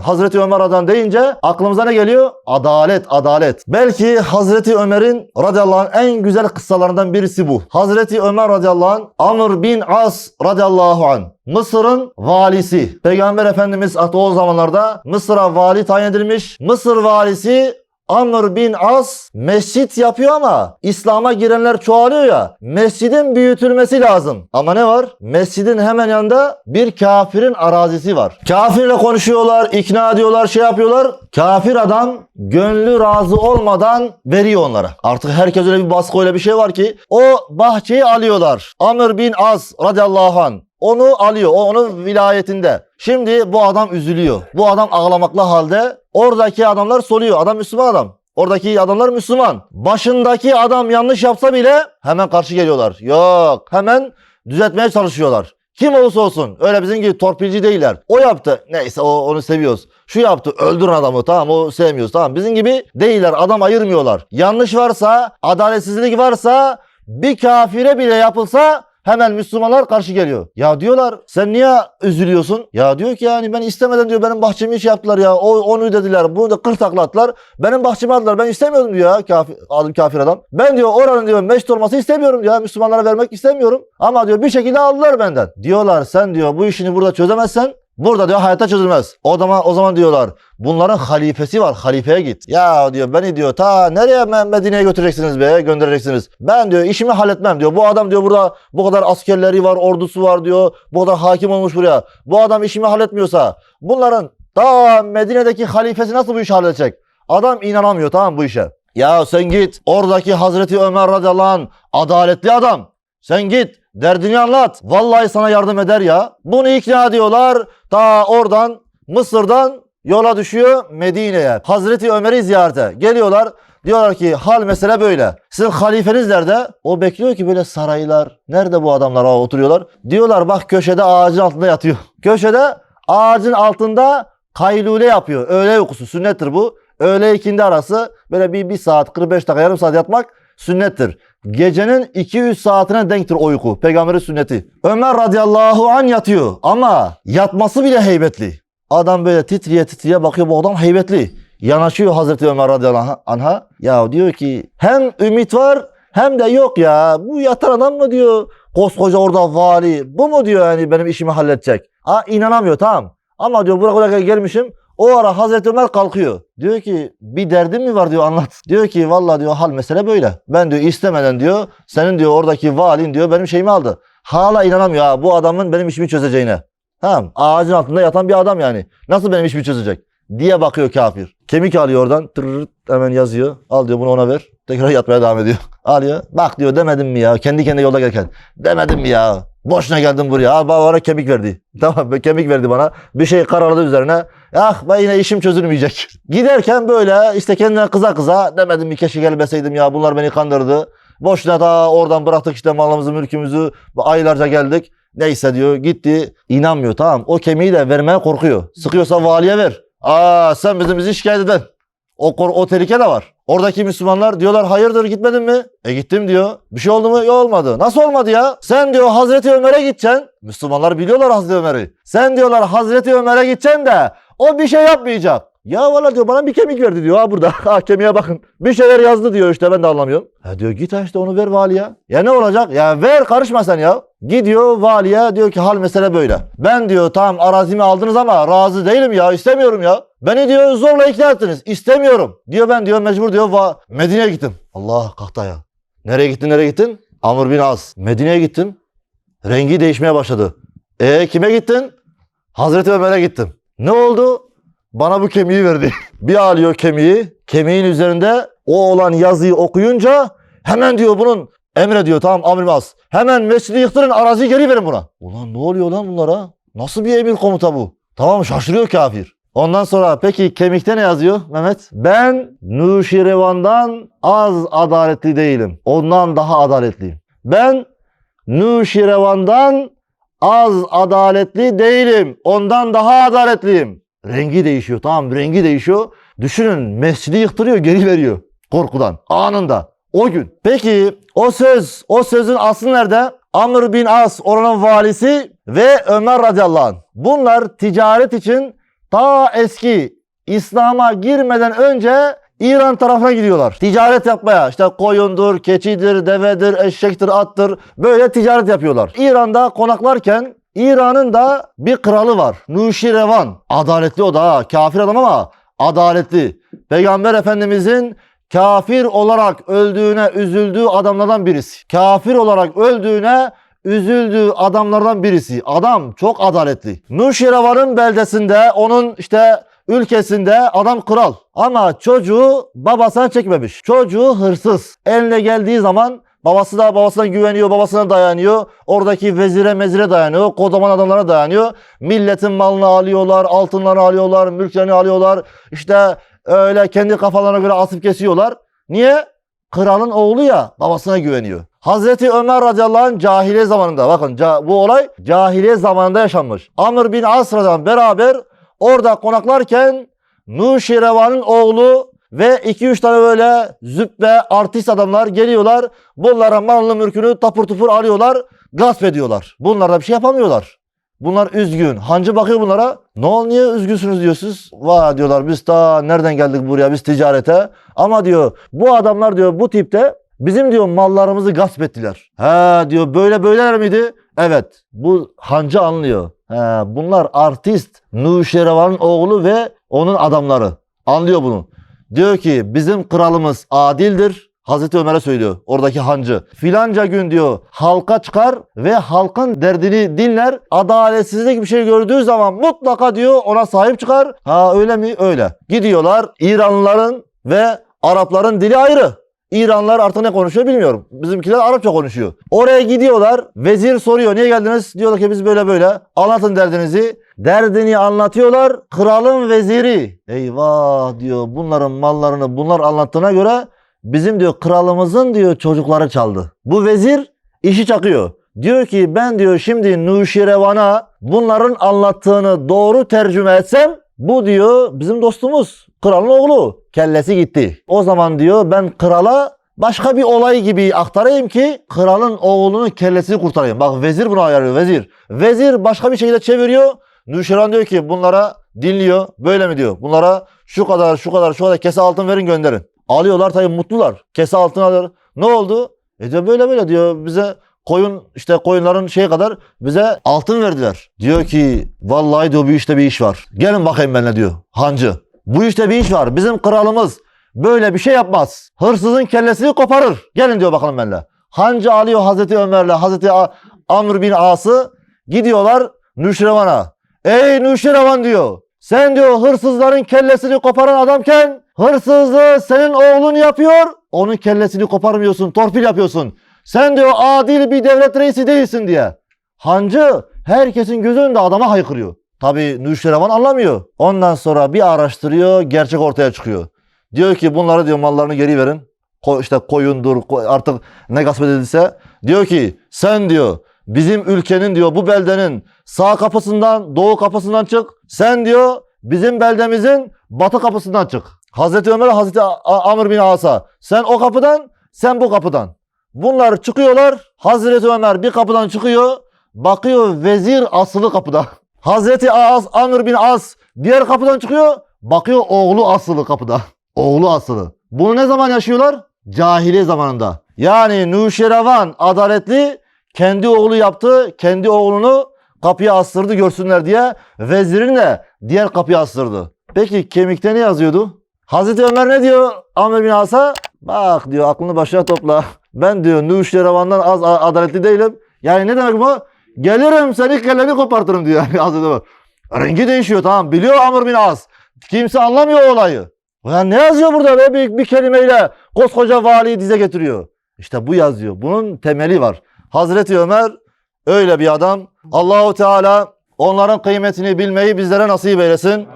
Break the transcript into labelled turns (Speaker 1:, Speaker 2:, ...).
Speaker 1: Hazreti Ömer adam deyince aklımıza ne geliyor? Adalet, adalet. Belki Hazreti Ömer'in radıyallahu anh en güzel kıssalarından birisi bu. Hazreti Ömer radıyallahu anh Amr bin As radıyallahu anh Mısır'ın valisi. Peygamber Efendimiz hatta o zamanlarda Mısır'a vali tayin edilmiş. Mısır valisi Amr bin As mescit yapıyor ama İslam'a girenler çoğalıyor ya. Mescidin büyütülmesi lazım. Ama ne var? Mescidin hemen yanında bir kafirin arazisi var. Kafirle konuşuyorlar, ikna ediyorlar, şey yapıyorlar. Kafir adam gönlü razı olmadan veriyor onlara. Artık herkes öyle bir baskı öyle bir şey var ki o bahçeyi alıyorlar. Amr bin As radıyallahu anh onu alıyor. O onun vilayetinde. Şimdi bu adam üzülüyor. Bu adam ağlamaklı halde. Oradaki adamlar soruyor. Adam Müslüman adam. Oradaki adamlar Müslüman. Başındaki adam yanlış yapsa bile hemen karşı geliyorlar. Yok. Hemen düzeltmeye çalışıyorlar. Kim olursa olsun. Öyle bizim gibi torpilci değiller. O yaptı. Neyse o onu seviyoruz. Şu yaptı. Öldürün adamı. Tamam o sevmiyoruz. Tamam. Bizim gibi değiller. Adam ayırmıyorlar. Yanlış varsa, adaletsizlik varsa bir kafire bile yapılsa Hemen Müslümanlar karşı geliyor. Ya diyorlar sen niye üzülüyorsun? Ya diyor ki yani ben istemeden diyor benim bahçemi iş yaptılar ya. O, onu dediler. Bunu da kır takla attılar. Benim bahçemi aldılar. Ben istemiyordum diyor ya kafir, kafir adam. Ben diyor oranın diyor meşt olması istemiyorum diyor. Müslümanlara vermek istemiyorum. Ama diyor bir şekilde aldılar benden. Diyorlar sen diyor bu işini burada çözemezsen Burada diyor hayatta çözülmez. O zaman o zaman diyorlar bunların halifesi var. Halifeye git. Ya diyor beni diyor ta nereye Me- Medine'ye götüreceksiniz be göndereceksiniz. Ben diyor işimi halletmem diyor. Bu adam diyor burada bu kadar askerleri var, ordusu var diyor. Bu kadar hakim olmuş buraya. Bu adam işimi halletmiyorsa bunların ta Medine'deki halifesi nasıl bu işi halledecek? Adam inanamıyor tamam bu işe. Ya sen git oradaki Hazreti Ömer radıyallahu anh adaletli adam. Sen git derdini anlat. Vallahi sana yardım eder ya. Bunu ikna ediyorlar. Ta oradan Mısır'dan yola düşüyor Medine'ye. Hazreti Ömer'i ziyarete geliyorlar. Diyorlar ki hal mesele böyle. Sizin halifeniz nerede? O bekliyor ki böyle saraylar. Nerede bu adamlar Aa, oturuyorlar? Diyorlar bak köşede ağacın altında yatıyor. Köşede ağacın altında kaylule yapıyor. Öğle uykusu sünnettir bu. Öğle ikindi arası böyle bir, bir saat 45 dakika yarım saat yatmak sünnettir. Gecenin 2-3 saatine denktir uyku. Peygamberin sünneti. Ömer radıyallahu an yatıyor ama yatması bile heybetli. Adam böyle titriye titriye bakıyor bu adam heybetli. Yanaşıyor Hazreti Ömer radıyallahu anha. Ya diyor ki hem ümit var hem de yok ya. Bu yatan adam mı diyor koskoca orada vali. Bu mu diyor yani benim işimi halledecek. Ha inanamıyor tamam. Ama diyor buraya kadar gelmişim. O ara Hazreti Ömer kalkıyor. Diyor ki bir derdin mi var diyor anlat. Diyor ki vallahi diyor hal mesele böyle. Ben diyor istemeden diyor senin diyor oradaki valin diyor benim şeyimi aldı. Hala inanamıyor ha bu adamın benim işimi çözeceğine. Tamam ağacın altında yatan bir adam yani. Nasıl benim işimi çözecek? Diye bakıyor kafir. Kemik alıyor oradan tırırt hemen yazıyor. Al diyor bunu ona ver. Tekrar yatmaya devam ediyor. Alıyor. Bak diyor demedim mi ya kendi kendine yolda gelirken. Demedim mi ya boşuna geldim buraya. Al bana kemik verdi. Tamam kemik verdi bana. Bir şey karaladı üzerine. Ah ben yine işim çözülmeyecek. Giderken böyle işte kendine kıza kıza demedim mi keşke gelmeseydim ya bunlar beni kandırdı. Boşuna da oradan bıraktık işte malımızı mülkümüzü aylarca geldik. Neyse diyor gitti inanmıyor tamam o kemiği de vermeye korkuyor. Sıkıyorsa valiye ver. Aa sen bizim bizi şikayet eden. O, o tehlike de var. Oradaki Müslümanlar diyorlar hayırdır gitmedin mi? E gittim diyor. Bir şey oldu mu? Yok olmadı. Nasıl olmadı ya? Sen diyor Hazreti Ömer'e gideceksin. Müslümanlar biliyorlar Hazreti Ömer'i. Sen diyorlar Hazreti Ömer'e gideceksin de o bir şey yapmayacak. Ya valla diyor bana bir kemik verdi diyor ha burada. Ha kemiğe bakın. Bir şeyler yazdı diyor işte ben de anlamıyorum. Ha diyor git ha işte onu ver valiye. Ya ne olacak? Ya ver karışma sen ya. Gidiyor valiye diyor ki hal mesele böyle. Ben diyor tamam arazimi aldınız ama razı değilim ya istemiyorum ya. Beni diyor zorla ikna ettiniz. İstemiyorum. Diyor ben diyor mecbur diyor va Medine'ye gittim. Allah kalktı ya. Nereye gittin nereye gittin? Amr bin As. Medine'ye gittim. Rengi değişmeye başladı. E kime gittin? Hazreti Ömer'e gittim. Ne oldu? Bana bu kemiği verdi. bir alıyor kemiği. Kemiğin üzerinde o olan yazıyı okuyunca hemen diyor bunun emre diyor tamam Amr bin As. Hemen mescidi yıktırın araziyi geri verin buna. Ulan ne oluyor lan bunlara? Nasıl bir emir komuta bu? Tamam şaşırıyor kafir. Ondan sonra peki kemikte ne yazıyor Mehmet? Ben Nuşirevan'dan az adaletli değilim. Ondan daha adaletliyim. Ben Nuşirevan'dan az adaletli değilim. Ondan daha adaletliyim. Rengi değişiyor tamam rengi değişiyor. Düşünün mescidi yıktırıyor geri veriyor. Korkudan anında. O gün. Peki o söz, o sözün aslı nerede? Amr bin As oranın valisi ve Ömer radıyallahu anh. Bunlar ticaret için ta eski İslam'a girmeden önce İran tarafına gidiyorlar. Ticaret yapmaya. İşte koyundur, keçidir, devedir, eşektir, attır. Böyle ticaret yapıyorlar. İran'da konaklarken İran'ın da bir kralı var. Nuşirevan. Adaletli o da. Kafir adam ama adaletli. Peygamber Efendimizin kafir olarak öldüğüne üzüldüğü adamlardan birisi. Kafir olarak öldüğüne üzüldüğü adamlardan birisi. Adam çok adaletli. Nuşirevan'ın beldesinde onun işte ülkesinde adam kral. Ama çocuğu babasına çekmemiş. Çocuğu hırsız. Eline geldiği zaman babası da babasına güveniyor, babasına dayanıyor. Oradaki vezire mezire dayanıyor. Kodaman adamlara dayanıyor. Milletin malını alıyorlar, altınlarını alıyorlar, mülklerini alıyorlar. İşte öyle kendi kafalarına göre asıp kesiyorlar. Niye? Kralın oğlu ya babasına güveniyor. Hazreti Ömer radıyallahu anh cahiliye zamanında bakın bu olay cahiliye zamanında yaşanmış. Amr bin As beraber orada konaklarken Nuşirevan'ın oğlu ve 2-3 tane böyle züppe artist adamlar geliyorlar. Bunlara malını mülkünü tapur tupur alıyorlar. Gasp ediyorlar. Bunlar da bir şey yapamıyorlar. Bunlar üzgün. Hancı bakıyor bunlara. Ne oldu niye üzgünsünüz diyor siz. Vay diyorlar biz ta nereden geldik buraya biz ticarete. Ama diyor bu adamlar diyor bu tipte bizim diyor mallarımızı gasp ettiler. He diyor böyle böyleler miydi? Evet bu hancı anlıyor. He, bunlar artist Nuşerevan'ın oğlu ve onun adamları. Anlıyor bunu. Diyor ki bizim kralımız adildir. Hazreti Ömer'e söylüyor oradaki hancı. Filanca gün diyor halka çıkar ve halkın derdini dinler. Adaletsizlik bir şey gördüğü zaman mutlaka diyor ona sahip çıkar. Ha öyle mi? Öyle. Gidiyorlar İranlıların ve Arapların dili ayrı. İranlılar artık ne konuşuyor bilmiyorum. Bizimkiler Arapça konuşuyor. Oraya gidiyorlar. Vezir soruyor. Niye geldiniz? Diyorlar ki biz böyle böyle. Anlatın derdinizi. Derdini anlatıyorlar. Kralın veziri. Eyvah diyor. Bunların mallarını bunlar anlattığına göre bizim diyor kralımızın diyor çocukları çaldı. Bu vezir işi çakıyor. Diyor ki ben diyor şimdi Nuşirevan'a bunların anlattığını doğru tercüme etsem bu diyor bizim dostumuz. Kralın oğlu. Kellesi gitti. O zaman diyor ben krala başka bir olay gibi aktarayım ki kralın oğlunun kellesini kurtarayım. Bak vezir bunu ayarlıyor vezir. Vezir başka bir şekilde çeviriyor. Nuşiran diyor ki bunlara dinliyor. Böyle mi diyor. Bunlara şu kadar şu kadar şu kadar kese altın verin gönderin. Alıyorlar tabii mutlular. Kese altın alıyor. Ne oldu? E diyor böyle böyle diyor bize koyun işte koyunların şey kadar bize altın verdiler. Diyor ki vallahi diyor bu işte bir iş var. Gelin bakayım benimle diyor hancı. Bu işte bir iş var. Bizim kralımız böyle bir şey yapmaz. Hırsızın kellesini koparır. Gelin diyor bakalım benimle. Hancı alıyor Hazreti Ömer'le Hazreti Amr bin As'ı gidiyorlar Nüşrevan'a. Ey Nüşrevan diyor. Sen diyor hırsızların kellesini koparan adamken hırsızlığı senin oğlun yapıyor. Onun kellesini koparmıyorsun, torpil yapıyorsun. Sen diyor adil bir devlet reisi değilsin diye. Hancı herkesin göz önünde adama haykırıyor. Tabii Nüşrevan anlamıyor. Ondan sonra bir araştırıyor, gerçek ortaya çıkıyor. Diyor ki bunları diyor mallarını geri verin. Ko işte koyundur ko- artık ne gasp edildiyse. Diyor ki sen diyor bizim ülkenin diyor bu beldenin sağ kapısından doğu kapısından çık. Sen diyor bizim beldemizin batı kapısından çık. Hazreti Ömer Hazreti Amr bin As'a sen o kapıdan sen bu kapıdan. Bunlar çıkıyorlar. Hazreti Ömer bir kapıdan çıkıyor. Bakıyor vezir asılı kapıda. Hazreti As, Amr bin As diğer kapıdan çıkıyor. Bakıyor oğlu asılı kapıda. Oğlu asılı. Bunu ne zaman yaşıyorlar? Cahiliye zamanında. Yani Nuşerevan adaletli kendi oğlu yaptı. Kendi oğlunu kapıya astırdı görsünler diye. Vezirin de diğer kapıya astırdı. Peki kemikte ne yazıyordu? Hazreti Ömer ne diyor Amr bin As'a? Bak diyor aklını başına topla. Ben diyor Nuşerevan'dan az a- adaletli değilim. Yani ne demek bu? Gelirim seni kelleni kopartırım diyor yani Hazreti Ömer. Rengi değişiyor tamam biliyor Amr bin As. Kimse anlamıyor olayı. Ya ne yazıyor burada be bir, bir kelimeyle koskoca valiyi dize getiriyor. İşte bu yazıyor. Bunun temeli var. Hazreti Ömer öyle bir adam. Allahu Teala onların kıymetini bilmeyi bizlere nasip eylesin.